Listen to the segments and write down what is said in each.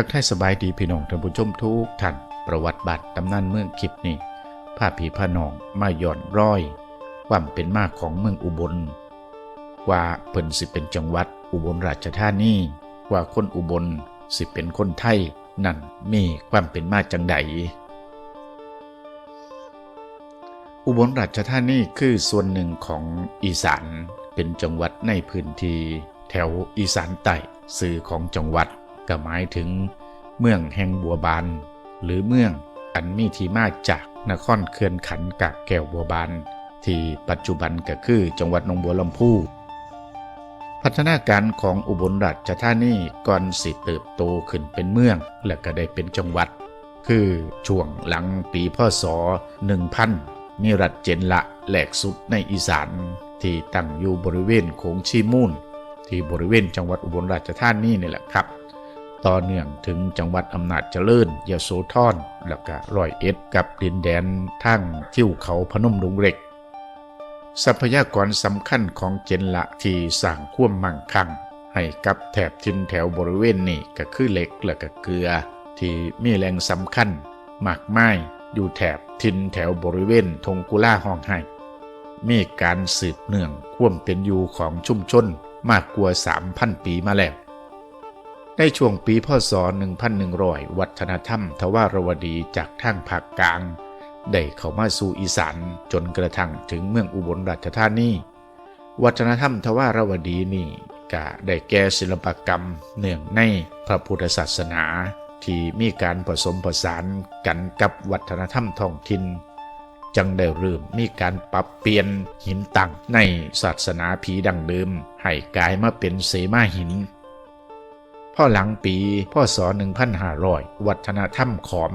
ทักทายสบายดีพี่น้องท่านผู้ชมทุกท่านประวัติบัตรตำนานเมืองคลิปนี้ผ้าผีผ้านองมาย่อนร้อย ความเป็นมากของเมืองอุบล กว่าเพิ่นสิเป็นจังหวัดอุบลราชธานีกว่าคนอุบลสิเป็นคนไทยนั่นมีความเป็นมาจังใดอุบลราชธานีคือส่วนหนึ่งของอีสานเป็นจังหวัดในพื้นที่แถวอีสานใต้สื่อของจังหวัด ก็หมายถึงเมืองแห่งบัวบาน หรือเมืองอันมีที่มาจากนครเขื่อนขันกากแก้วบัวบาน ที่ปัจจุบันก็คือจังหวัดหนองบัวลำพูพัฒนาการของอุบลราชธานีก่อนสิเติบโตขึ้นเป็นเมือง และก็ได้เป็นจังหวัด คือช่วงหลังปีพศ 1000มีรัฐเจนละแหลกสุดในอีสานที่ตั้งอยู่บริเวณโขงชีมูลที่บริเวณจังหวัดอุบลราชธานีนี่แหละครับ ต่อเนื่องถึงจังหวัดอำนาจเจริญยโสธรแล้วก็ร้อยเอ็ดกับดินแดนทั้งทิวเขาพนมรุงเหล็ก ทรัพยากรสำคัญของเจนละที่สร้างความมั่งคั่ง ให้กับแถบทินแถวบริเวณนี้ก็คือเหล็กและก็เกลือ ที่มีแหล่งสำคัญมากมายอยู่แถบทินแถวบริเวณทงกุล่าห้องไห้มีการสืบเนื่องความเป็นอยู่ของชุมชนมากกว่า 3,000 ปีมาแล้ว ในช่วงปีพศ 1100 วัฒนธรรมทวารวดีจากทางภาคกลาง ได้เข้ามาสู่อีสานจนกระทั่งถึงเมืองอุบลราชธานี วัฒนธรรมทวารวดีนี่ก็ได้แก่ศิลปกรรมเนื่องในพระพุทธศาสนา ที่มีการผสมผสานกันกับวัฒนธรรมท้องถิ่นจังได้เริ่มมีการปรับเปลี่ยนหินตั้งในศาสนาผีดังเดิมให้กลายมาเป็นเสมาหิน พ่อหลังปีพ่อศ1500 วัฒนธรรมขอม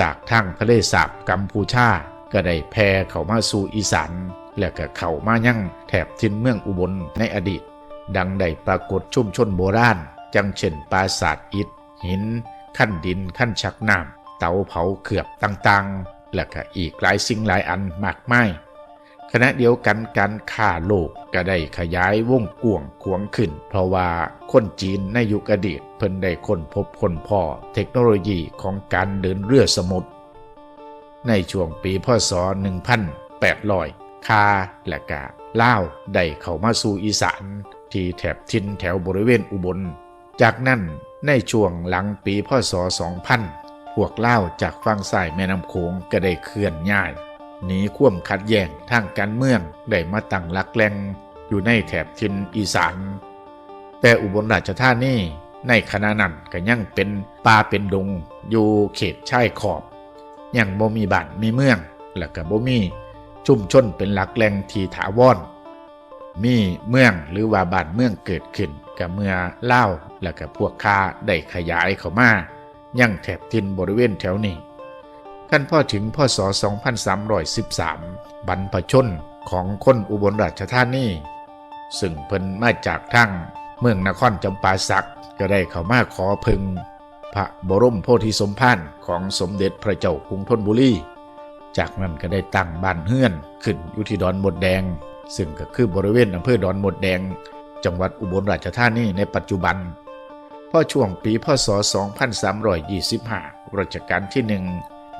จากทางทะเลสาบกัมพูชา ก็ได้แพร่เข้ามาสู่อีสานและก็เข้ามายั่งแถบทินเมืองอุบลในอดีต ดังได้ปรากฏชุมชนโบราณ จังเช่นปราสาทอิฐ หิน ขั้นดินขั้นชักน้ำเตาเผาเขือบต่างๆ และก็อีกหลายสิ่งหลายอันมากมาย ขณะเดียวกันการฆ่าโลกก็ได้ขยายวงกว้างขวงขึ้น เพราะว่าคนจีนในยุคอดีตเพิ่นได้ค้นพบคนพ่อเทคโนโลยีของการเดินเรือสมุทรในช่วงปีพศ 1800 คาและกาล่าวได้เข้ามาสู่อีสานที่แถบทินแถวบริเวณอุบล จากนั้นในช่วงหลังปีพศ 2000 พวกเล่าวจากฝั่งซ้ายแม่น้ำโขงก็ได้เคลื่อนย้าย หนีข่วมขัดแย้งทางการเมืองได้มาตั้งหลักแหล่งอยู่ในแถบทินอีสาน แต่อุบลราชธานีในขณะนั้นก็ยังเป็นป่าเป็นดงอยู่เขตชายขอบ ยังบ่มีบ้านมีเมือง และก็บ่มีชุมชนเป็นหลักแหล่งที่ถาวรมีเมืองหรือว่าบ้านเมืองเกิดขึ้นกับเมื่อเล่าและก็พวกค้าได้ขยายเข้ามายังแถบทินบริเวณแถวนี้ ขั้นพ่อถึงพศ2313 บรรพชนของคนอุบลราชธานีซึ่งเพิ่นมาจากทั้งเมืองนครจำปาสักก็ได้เข้ามาขอพึง พระบรมโพธิสมภารของสมเด็จพระเจ้ากรุงธนบุรีจากนั้นก็ได้ตั้งบ้านเฮือนขึ้นอยู่ที่ดอนหมดแดง ซึ่งก็คือบริเวณอำเภอดอนหมดแดง จังหวัดอุบลราชธานีในปัจจุบันพอช่วงปีพศ 2325 รัชกาลที่หนึ่ง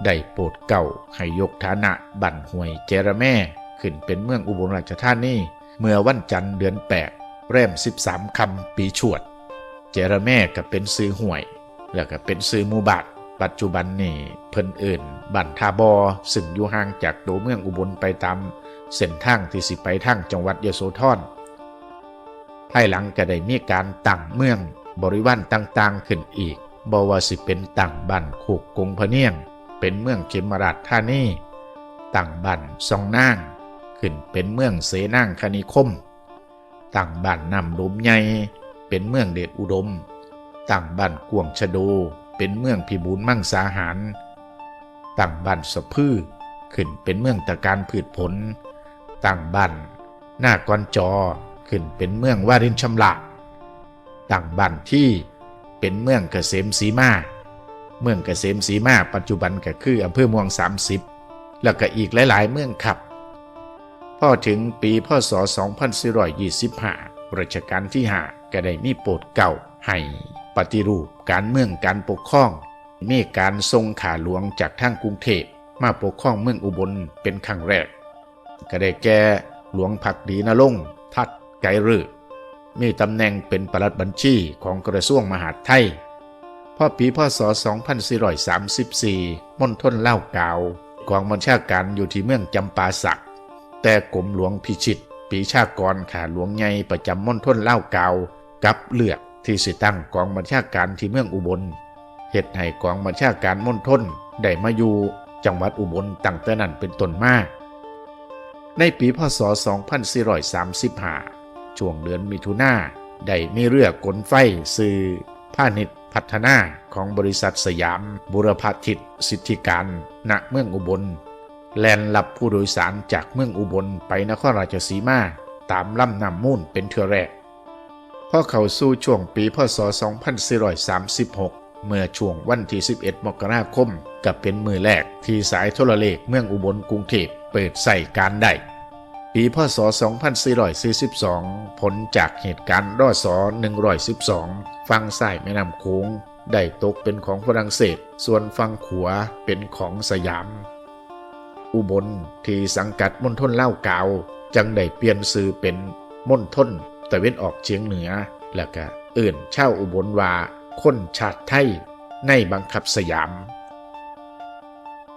ได้โปรดเก่าให้ยกฐานะบั่นห่วยเจระแม่ ขึ้นเป็นเมืองอุบลราชธานีเมื่อวันจันทร์เดือน 8 แรม 13 คำปีชวด เจระแม่ก็เป็นซื้อห่วย แล้วก็เป็นซื้อมูบาทปัจจุบันนี่เพิ่นเอิ่นบั่นทาบอซึ่งอยู่ห่างจากตัวเมืองอุบลไปตามเส้นทางที่สิไปทางจังหวัดยโสธรภายหลังก็ได้มีการตั้งเมืองบริวารต่างๆขึ้นอีกบว่าสิเป็นตั้งบ้านโคกกงพะเนียง เป็นเมืองเขมราชธานีตั้งบ้านซองนางขึ้นเป็นเมืองเสนางคณิคมตั้งบ้านนำดมใหญ่เป็นเมืองเดชอุดมตั้งบ้านกวงชะโดเป็นเมืองพิบูลมั่งสาหารตั้งบ้านสะพือขึ้นเป็นเมืองตะการพืชผลตั้งบ้านหน้ากอนจอขึ้นเป็นเมืองวารินชำละตั้งบ้านที่เป็นเมืองเกษมสีมา เมืองเกษมสีมาปัจจุบันก็คืออำเภอเมือง30 แล้วก็อีกหลายๆ เมืองครับพอถึงปีพศ 2425รัชกาลที่ 5 ก็ได้มีโปรดเก่าให้ปฏิรูปการเมืองการปกครองมีการทรงขาหลวงจากทางกรุงเทพมาปกครองเมืองอุบลเป็นครั้งแรก ก็ได้แก่หลวงผักดีนรงค์ทัดไกรฤกษ์มีตำแหน่งเป็นปลัดบัญชีของกระทรวงมหาดไทย พ่อปีพศ 2434มณฑลเล่าเกาวกองบัญชาการอยู่ที่เมืองจำปาสัก แต่กรมหลวงพิชิต ปีชากรขาหลวงใหญ่ประจำมณฑลเล่าเกาวกับเลือกที่สิตั้งกองบัญชาการที่เมืองอุบลเหตุให้กองบัญชาการมณฑลได้มาอยู่จังหวัดอุบลตั้งแต่นั้นเป็นต้นมาในปีพศ 2435 ช่วงเดือนมิถุนาได้มีเรือกลไฟ ซื้อพาณิชย์ พัฒนาของบริษัทสยามบุรพาทิตสิทธิการณเมืองอุบล แลนรับผู้โดยสารจากเมืองอุบลไปนครราชสีมาตามลำนำมูลเป็นเทือแรกพอเข้าสู่ช่วงปีพศ 2436 เมื่อช่วงวันที่ 11 มกราคมกับเป็นมือแรกที่สายโทรเลขเมืองอุบลกรุงเทพเปิดใส่การได้ ปีพศ 2442 ผลจากเหตุการณ์รอสอ112 ฝั่งซ้ายแม่น้ำโค้งได้ตกเป็นของฝรั่งเศส ส่วนฝั่งขวาเป็นของสยาม อุบลที่สังกัดมณฑลเล่ากาว จังได้เปลี่ยนชื่อเป็นมณฑลตะเวนออกเฉียงเหนือ แล้วก็เอื่นเช่าอุบลว่าคนชาติไทยในบังคับสยาม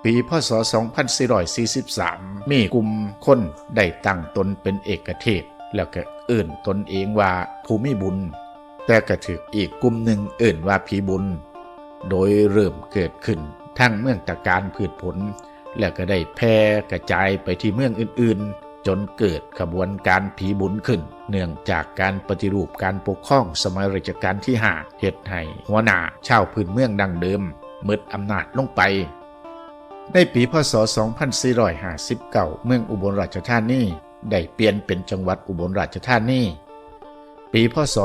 ปีพศ 2443 มีกลุ่มคนได้ตั้งตนเป็นเอกเทศ แล้วก็เอื่นตนเองว่าภูมิบุญ แต่ก็ถืออีกกลุ่มหนึ่งเอื่นว่าผีบุญ โดยเริ่มเกิดขึ้นทั้งเมืองตะการพืชผล แล้วก็ได้แพร่กระจายไปที่เมืองอื่นๆ จนเกิดขบวนการผีบุญขึ้น เนื่องจากการปฏิรูปการปกครองสมัยรัชกาลที่หาเหตุให้หัวหน้าชาวพื้นเมืองดังเดิมมืดอำนาจลงไป ในปีพศ 2459 เมืองอุบลราชธานีได้เปลี่ยนเป็นจังหวัดอุบลราชธานี ปีพศ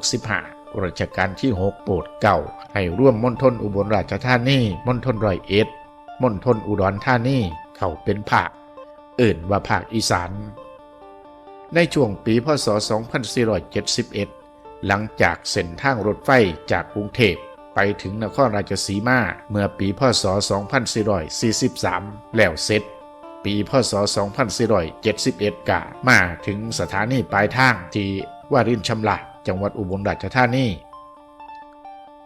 2465รัชกาลที่ 6 โปรดเกล้าให้ร่วมมณฑลอุบลราชธานีมณฑลร้อยเอ็ดมณฑลอุดรธานีเข้าเป็นภาคอื่นว่าภาคอีสาน ในช่วงปีพศ 2471 หลังจากเส้นทางรถไฟจากกรุงเทพ ไปถึงนครราชสีมาเมื่อปีพศ 2443 แล้วเสร็จ ปีพศ 2471 กะ มาถึงสถานีปลายทางที่วารินชำละจังหวัดอุบลราชธานี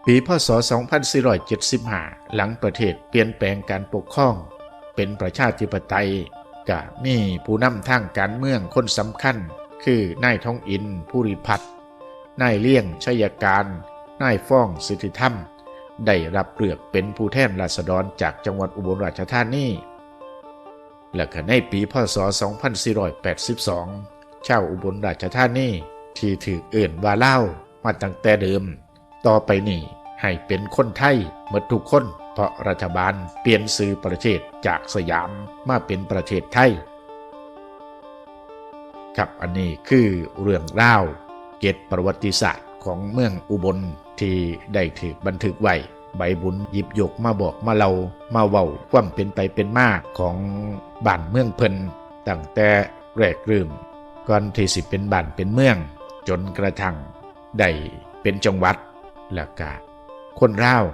ปีพศ 2475 หลังประเทศเปลี่ยนแปลงการปกครอง เป็นประชาธิปไตยกะมีผู้นำทางการเมืองคนสำคัญ คือนายทองอินผู้ริพัฒนนายเลี่ยงชัยการ นายฟ้องสิทธิธรรม ได้รับเลือกเป็นผู้แทนราษฎรจากจังหวัดอุบลราชธานีและก็ในปีพศ 2482 ชาวอุบลราชธานีที่ถือเอื่นว่าเล่ามาตั้งแต่เดิม ต่อไปนี้ให้เป็นคนไทยหมดทุกคนเพราะรัฐบาลเปลี่ยนสื่อประเทศจากสยามมาเป็นประเทศไทย ครับอันนี้คือเรื่องเล่าเกตประวัติศาสตร์ ของเมืองอุบลที่ได้ถือบันทึกไว้ใบบุญหยิบยกมาบอกมาเล่ามาเว้าความเป็นไปเป็นมาของบ้านเมืองเพิ่นตั้งแต่แรกเริ่มก่อนที่สิเป็นบ้านเป็นเมือง จนกระทั่งได้เป็นจังหวัดแล้วก็คนเล่าว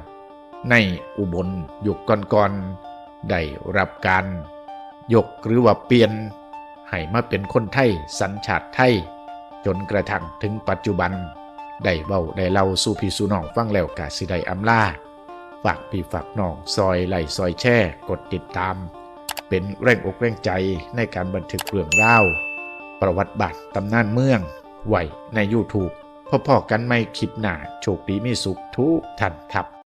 ในอุบลยุคก่อนๆได้รับการยกหรือว่าเปลี่ยนให้มาเป็นคนไทยสัญชาติไทย จนกระทั่งถึงปัจจุบัน ได้เว้าได้เล่าสู่พี่สู่น้องฟังแล้วกะสิได้อำลาฝากพี่ฝากน้องซอยไล่ซอยแช่ กดติดตาม เป็นแรงอกแรงใจในการบันทึกเรื่องเล่าประวัติบัตรตำนานเมืองไหวใน YouTube พ่อๆกันไม่คลิปหน้าโชคดีมีสุขทุกท่านครับ